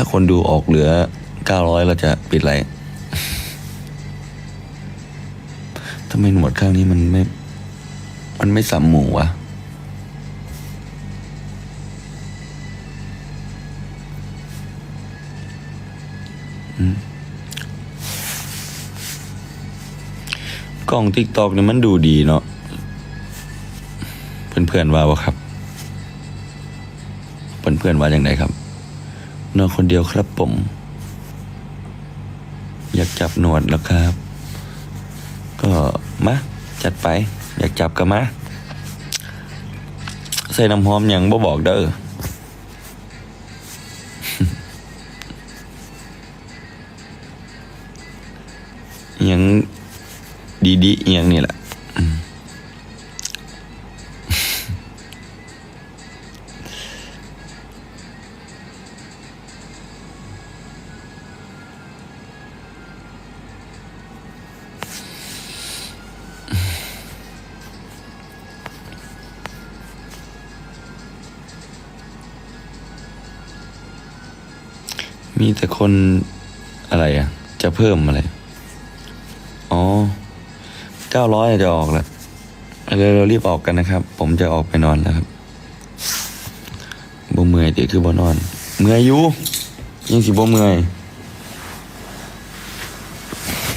ถ้าคนดูออกเหลือเก้าร้อยเราจะปิดไลค์ทำไมหนวดข้างนี้มันไม่ มันไม่สัมหมูวะกล้องทิกตอกเนี่ยมันดูดีเนาะเพื่อนๆว่าวะครับ เพื่อนๆว่าอย่างไรครับ นอนคนเดียวครับผม อยากจับหนวดแล้วครับ ก็มาจัดไป อยากจับก็มาใส่น้ำหอมอย่างบ่บอกเด้ออหยังดีๆอหยังนี่แหละ มีแต่คนอะไรอะ จะเพิ่มอะไร อ๋อเก้าร้อยจะออกแล้วเร็วเรารีบออกกันนะครับ ผมจะออกไปนอนแล้วครับบ่เมื่อยเดี๋ยวคือบ่นอน เมื่อยอยู่ยังสิบ่เมื่อย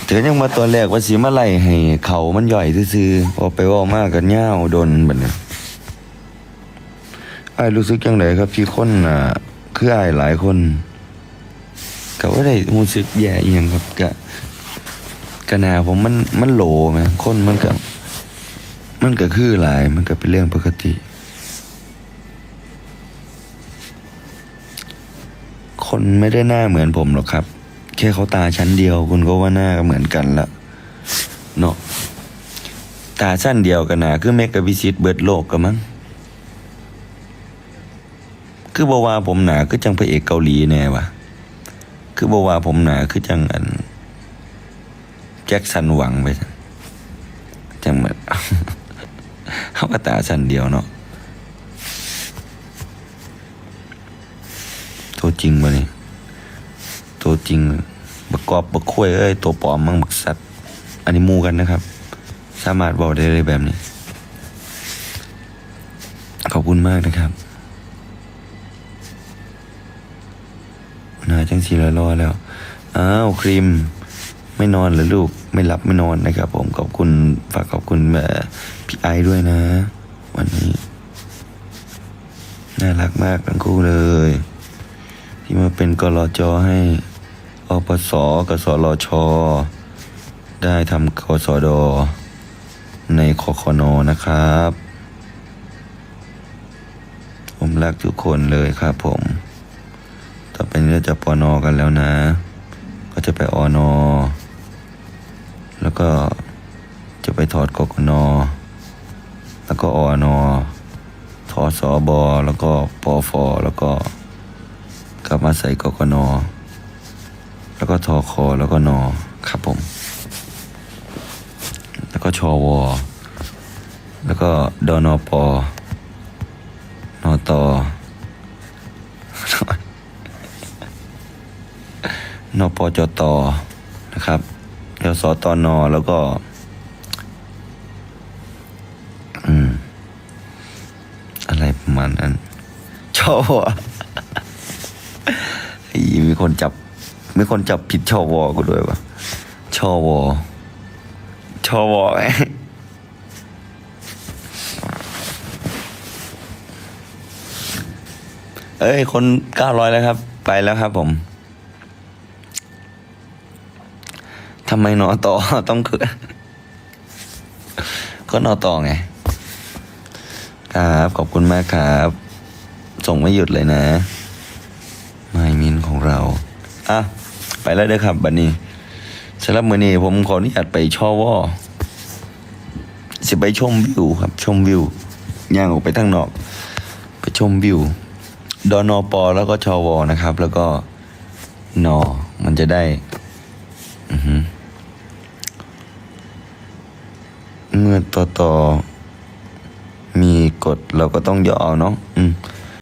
แต่ก็ยังมาตอนแรกว่าสีมาไล่ให้ เขามันย่อยซื่อๆพอไปว่ามากกันย่าโดนแบบนี้ไอ้ายรู้สึกยังไงครับที่คนอะ คือไอ้ายหลายคน ก็ว่าได้รู้สึกแย่อหยังครับก็กะนาผมมันมันโหลไหมคนมันก็มันก็คือหลายมันก็เป็นเรื่องปกติ คนไม่ได้หน้าเหมือนผมหรอกครับ แค่เขาตาชั้นเดียว คุณก็ว่าหน้าก็เหมือนกันละเนาะตาสั้นเดียวกันนะคือเมกะวิสิตเบิดโลกกันมั้งคือบอกว่าผมหนาคือจังพระเอกเกาหลีแน่วะ คือบอกว่าผมหนาคือจังอัน แจ็คสันหวังไปจังเหมือนเขาก็ตาสันเดียวเนาะตัวจริงวะนี่ตัวจริงบักกอบบักคุ้ยเอ้ยตัวปลอมมั่งบักสัตว์อันนี้มูกันนะครับ สามารถบอกได้เลยแบบนี้ ขอบคุณมากนะครับ นาจังสีละรอแล้ว อ้าวครีม ไม่นอนเหรอลูก ไม่หลับไม่นอนนะครับ ผมขอบคุณฝากขอบคุณเอ่พี่ไอด้วยนะ วันนี้ น่ารักมากทั้งคู่เลย ที่มาเป็นกรจอให้อปสกับสรช ได้ทำกสดในคอคนนะครับ ผมรักทุกคนเลยครับผม ไปนี้เราจะปอนอกันแล้วนะ ก็จะไปอนอ แล้วก็จะไปถอดกกนอ แล้วก็อนอทอสอบอแล้วก็ปอฟอแล้วก็กลับมาใส่กกนอ แล้วก็ทอคอแล้วก็นอครับผม แล้วก็ชอวอแล้วก็ดอนอปอนอตอ นปจตนะครับเดี๋ยวสตนแล้วก็อะไรประมาณนั้นชอบอะอีมีคนจับ มีคนจับผิดชอวอกูด้วยวะชอวอชอวอไงเอ้ย คนเก้าร้อยแล้วครับ ไปแล้วครับผม ทำไมนอต่อต้องเกิดก็นอต่อไง ครับ ขอบคุณมากครับ ส่งไม่หยุดเลยนะไมมินของเรา อะ ไปแล้วเด้อครับ บันนี้สำหรับมือนี้ผมขออนุญาตไปช่อวอสิไปชมวิวครับ ชมวิว ย่างออกไปทางนอก ไปชมวิว ดอนอปอแล้วก็ชอวอนะครับ แล้วก็นอมันจะได้ อือหือ เมื่อต่อต่อมีกฎเราก็ต้องย่อเอาเนาะอืม